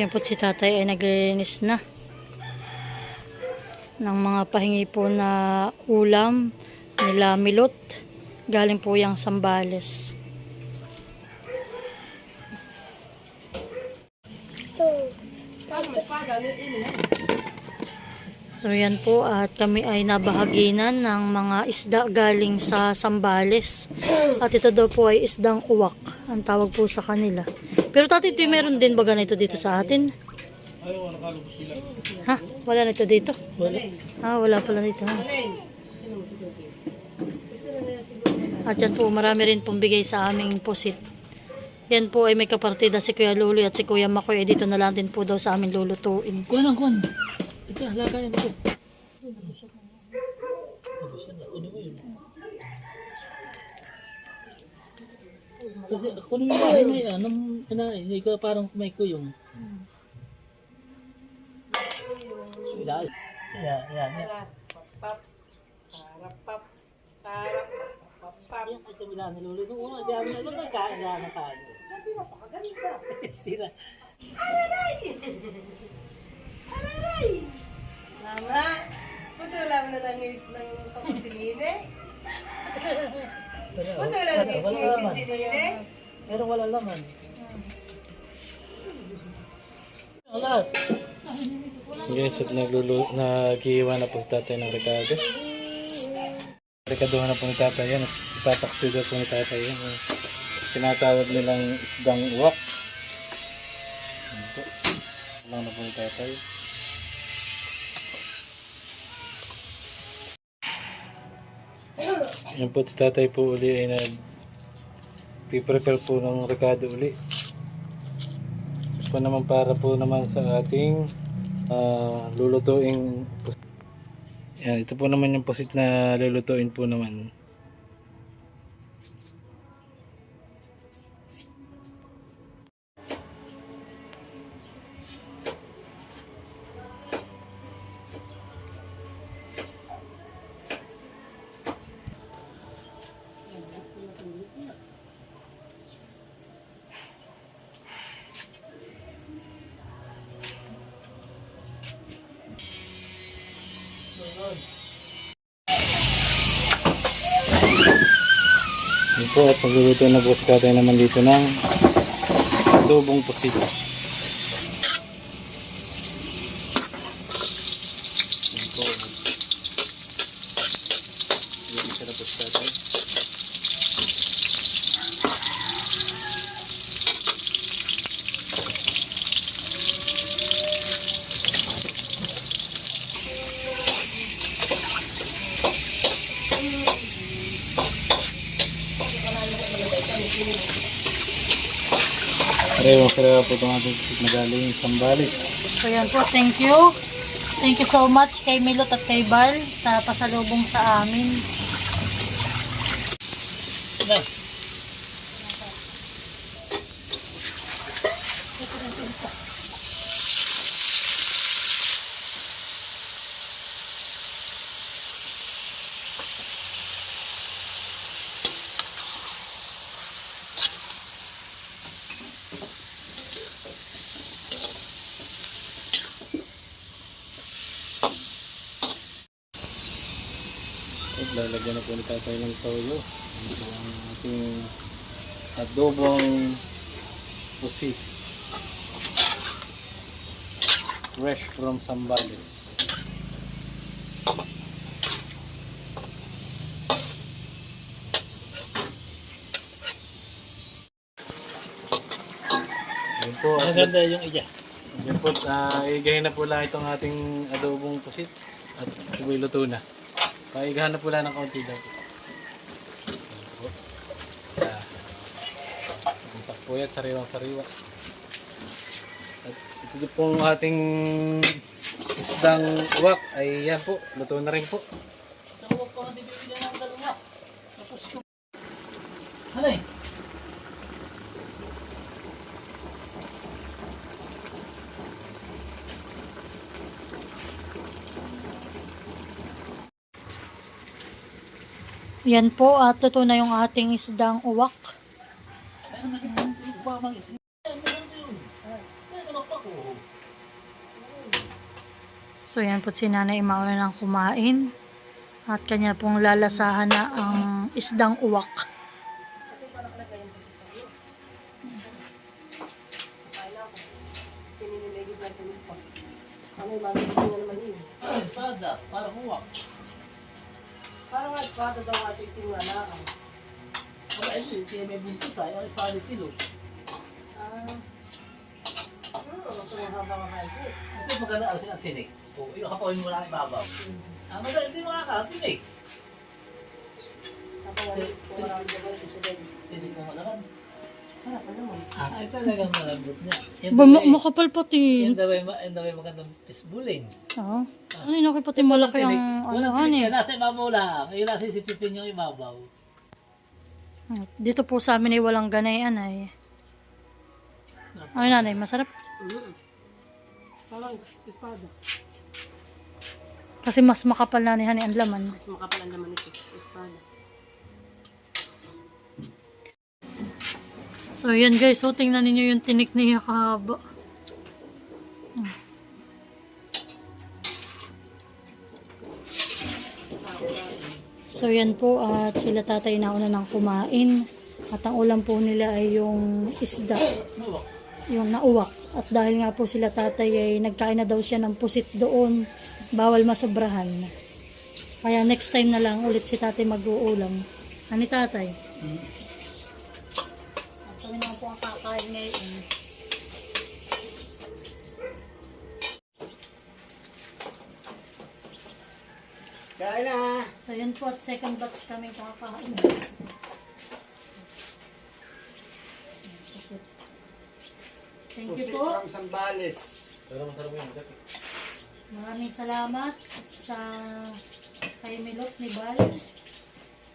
Yan po si tatay ay naglilinis na ng mga pahingi po na ulam nila milot. Galing po yung Sambales. So yan po at kami ay nabahaginan ng mga isda galing sa Sambales. At ito daw po ay isdang uwak. Ang tawag po sa kanila. Pero tati, ito meron din ba ganito dito sa atin? Ha? Wala na ito dito? Wala. Ah, wala pala dito. Ha? At yan po, marami rin pong bigay sa aming pusit. Yan po ay may kapartida si Kuya Luli at si Kuya Makoy. Eh, dito na lang din po daw sa amin lulutuin. Kuha lang, kuha. Ito, halaga yan ito. Kasi ako naman yung bahay na yan, nung kinain, hindi ko parang may kuyong. Wala. Yan, yan, yan. Yan, ito bila nilulo. Nung una, di amin na nagkain na nakain. Tira. Mama, punta wala mo na ng ng kapusinine? Wala wala, ng kapusinine? Pero wala laman. Wala. Guys, at naglulu nagiiwan na po si tatay ng rekado. Rekaduhan na po ni tatay yan. at Itataksid po ni tatay yan. Tinatawag nilang isdang uwak. Po. Lang na po ni tatay. Yan po tatay po uli ay nag prepare po ng rekado uli. Ito po naman para po naman sa ating lulutuing pus- yan, ito po naman yung pusit na lulutuin po naman. Po at magluluto na po tatay naman dito ng adobong pusit. Yan po. Yan isa na po si tatay. Parehong pareho po itong ating pusit na galing Sambales. So yan po, thank you. Thank you so much kay Milot at kay Bal sa pasalubong sa amin. Na. Lalagyan na po ni tatay ng toyo. Ito ang ating adobong pusit. Fresh from Sambales. Yan po. Ang ganda yung iya. Yan po. Uh, igahin na po lang itong ating adobong pusit. At ito'y luto na. Paigahan na po lang ng kaunti daw. Po. Takpo yan, sariwang sariwa. At ito din pong ating isdang uwak ay yan po, luto na rin po. Yan po at ito na yung ating isdang uwak. Ano? Ano? Ano? So yan po si Nanay Mauna ng kumain. At kanya pong lalasahan na ang isdang uwak. Ano yung na naman yun? Ah, espada, parang uwak. Parang nga espada daw ating tingala. Wala, ito, ito may buntot tayo, ang espada kilos. Ah. Hmm, ito ang habang ang halik. Ito maganda ang silang tinik. O, yung kapawin mo lang ibabaw. Ah, maganda, hindi makakatinik. Sa kawalan, kung marami naman. Tinik mo malakan. Sarap pa naman. Ah, ay talagang malambot niya. Yan Ba, daw ma- ay- makapal pati. Yan daw ay, ma- yan daw ay magandang pisbuling. Oo. Ano yun, okay pati malaki ang ano, Walang ano tinik eh. yan. Nasa ibabaw lang. Yung nasa isipipin yung ibabaw. Dito po sa amin ay walang ganay anay. Ano nanay, masarap. Parang espada. Kasi mas makapal na ni Hani ang laman. Mas makapal ang laman ito. Espada. So yun guys, so tingnan ninyo yung tinik niya kahaba. Hmm. So yan po at sila tatay na una ng kumain. At ang ulam po nila ay yung isda, yung nauwak. At dahil nga po sila tatay ay nagkain na daw siya ng pusit doon, bawal masobrahan. Kaya next time na lang ulit si tatay mag-uulam. Ani tatay? At kami naman po ang kakain ngayon. Kain na! So yun po at second batch kami kakain. Thank you Pusit po. from Sambales. Pero masarap yun. Dati. Maraming salamat sa kay Milot ni Bal.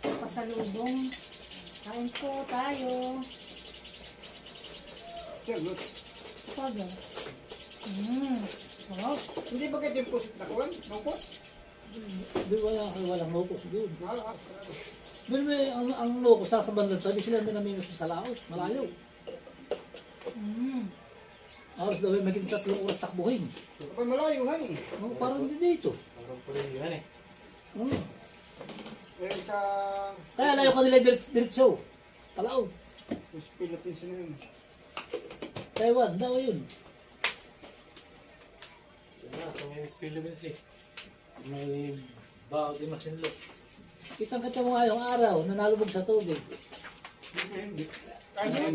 Sa pasalubong. Kain po tayo. Sagot. Paga. Mm. Sarap. Hindi ba kayo yung pusit na kuwan? Nungkos? Doon wala, walang locos doon. Doon may, ang, ang locos sa bandang tabi, sila may namimos sa Laos, malayo. Mm. Oras daw ay maging tatlong oras takbuhin. Kapag malayuhan eh. Oh, parang hindi dito. Parang pala yun eh. Oh. Meron ka... Kaya layo ka nila diretso. diretso. Palao. Yung Philippines na yun. Taiwan, daw yun. Yun na, Philippines eh. May bao di masinlo. Kitang kita mo nga yung araw na nalubog sa tubig. Hindi,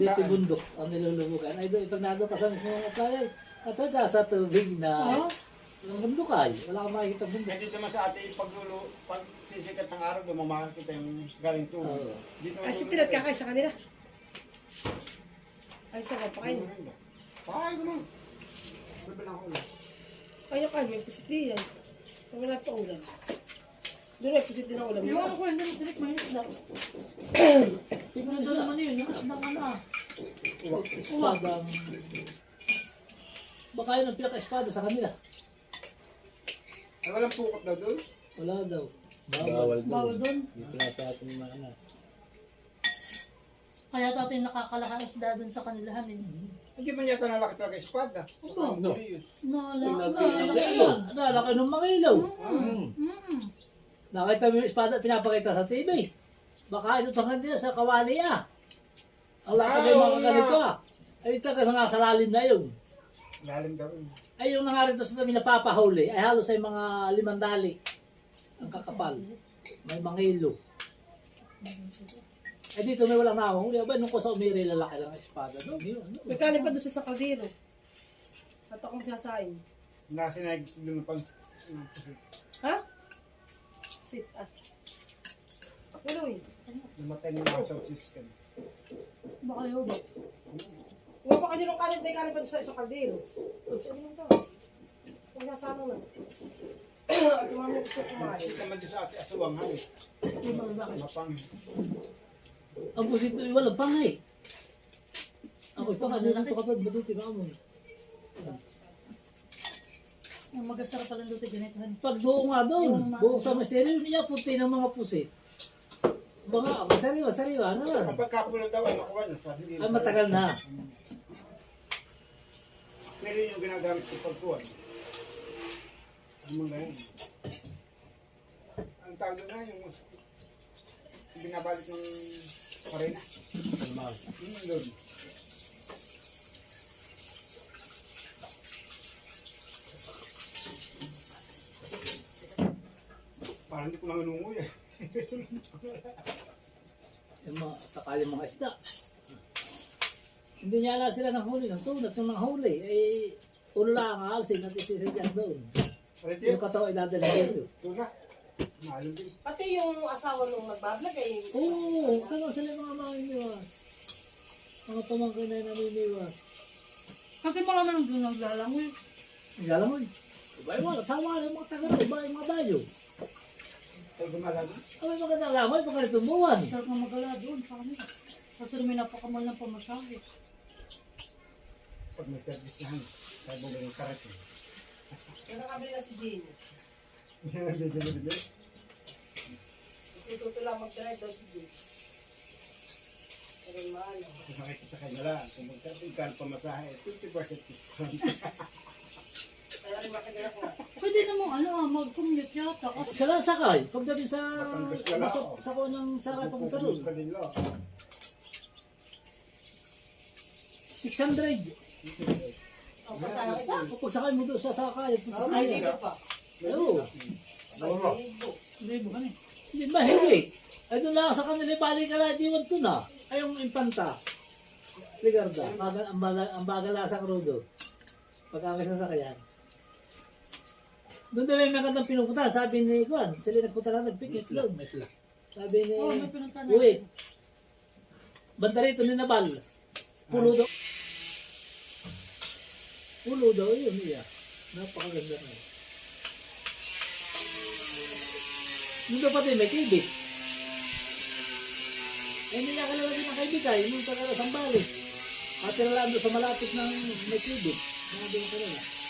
daan. bundok ang nilulubugan. Ay, doon, pag nado ka sa mismo mga playa, at ito sa tubig na Oh. ang bundok ay. Wala kang makikita bundok. Kaya dito naman sa atin, pag, lulo, pag sisikat ng araw, doon mamakakita yung galing tubig. Oo. Dito Ay, si Tinat kakay sa kanila. Ay, sarap. Pakain mo. Pakain ko nun. Bibilang ko ulit. Kaya kain, may pusit din yan. So, wala pa ulam. Doon may pusit din ang ulam. Ano ko, hindi tinik may isda. Ano daw naman yun? Ang ano ah. Espadang... Baka yun ang pinaka-espada sa kanila. Ay, walang pukot daw doon. Wala daw. Bawal. Bawal doon. Bawal doon. Dito na sa ating mga ano. Kaya tatay nakakalakang isda doon sa kanilahan eh. Hindi man yata nalaki talaga espada. Opo. No. Nala, Ayun, nalaki ng mga ilaw. Mm. Mm. Nakita mo yung espada pinapakita sa TV. Baka ito tangan din sa kawali ah. Ang laki ng mga ganito ah. Ay ito ka nga sa lalim na yun. Lalim daw yun. Ay yung nangarito sa tabi na papahuli ay halos ay mga limandali. Ang kakapal. May mga ilo. Ay dito may walang nakahuli. Aba nung ko sa umiri lalaki lang ang espada. No, yun, ano? May kanin pa doon sa kaldero. At akong sasain. Nasinag doon pang... Ha? Sit, ah. Tuloy. Namatay ng mga sausis ka. Baka yun ba? Huwag pa kayo ng kanin, may kanin pa doon sa isang kaldero. Saan mo ito? Kung nasa ano na. At yung mga gusto kumain. Kita man doon sa ate asawang ha eh. Mapang. Ang pusit ko walang pangay. Ako ito ka dito ka doon. Maduti ba mo? Ang magasarap pala doon ganito. Pag doon nga doon. Buong sa misteryo niya puti ng mga pusit. Baka, masariwa, sariwa na lang. Kapag kapulo daw ay nakuha na. Ay matagal na. Pero yun yung ginagamit sa pagkuhan. Ang mga yan. Ang tawag doon na, yung binabalik ng Normal. Yun doon. Parang hindi ko lang nanungoy eh. Yung mga, saka yung mga isda. Hindi niya alam sila ng huli ng tunat. Yung nanghuli, eh, ulo lang ang alsin at isisadyan doon. Yung katawan idadala dito. Doon din. Pati yung asawa nung nagbablog ay Oo, kano sila mga mamimiwas. Mga pamangkin na namimiwas. Kasi marami nang doon naglalangoy. Ang galamoy. Iba yung mga sawa ng mga tagaro, iba yung mga bayo. Tayo gumala doon. Ay, magandang lamoy, pag ganitong buwan. Sarap na magala doon sa kanila. Kasi may napakamahal ng pamasahe. Pag may service na hanap. Tayo bumili ng eh. yung nakabili na si Jane. Yan ang bibili-bili. Tututo lang mag-drive daw si Jane. Pero mahal. Kasi nakita sa kanila, kung magkatingkan pamasahe, 50% discount. Kaya rin makinig ako. Pwede namang ano ah, mag-commute yata. Siya lang sakay. Pagdating sa... Batangas wala, Sa, oh. sa kanyang sakay papunta ron. kanila. 600. Ang kasama isa. Kung sakay mo doon sa sakay, punta Ay, tayo. dito pa. Ay, dito. libo ka eh. Hindi ba, hindi. Ay doon lang sa kanila, balik ka lang, di to na. Ay yung impanta. Ligarda. Bagal, ang, bagal, ang bagal sa krudo. Pagkakay sa sakayan. Doon din may magandang pinupunta. Sabi ni Juan, sila nagpunta lang, nagpikit doon. Sabi ni, na. Uy, banda rito ni Nabal. Pulo daw. Pulo daw yun, iya. Napakaganda na. Nung dapat eh, may kibis. Eh, kalala din ang kaibigay, nung taga Sambales. At doon sa malapit ng may kibis. Mga doon kalala.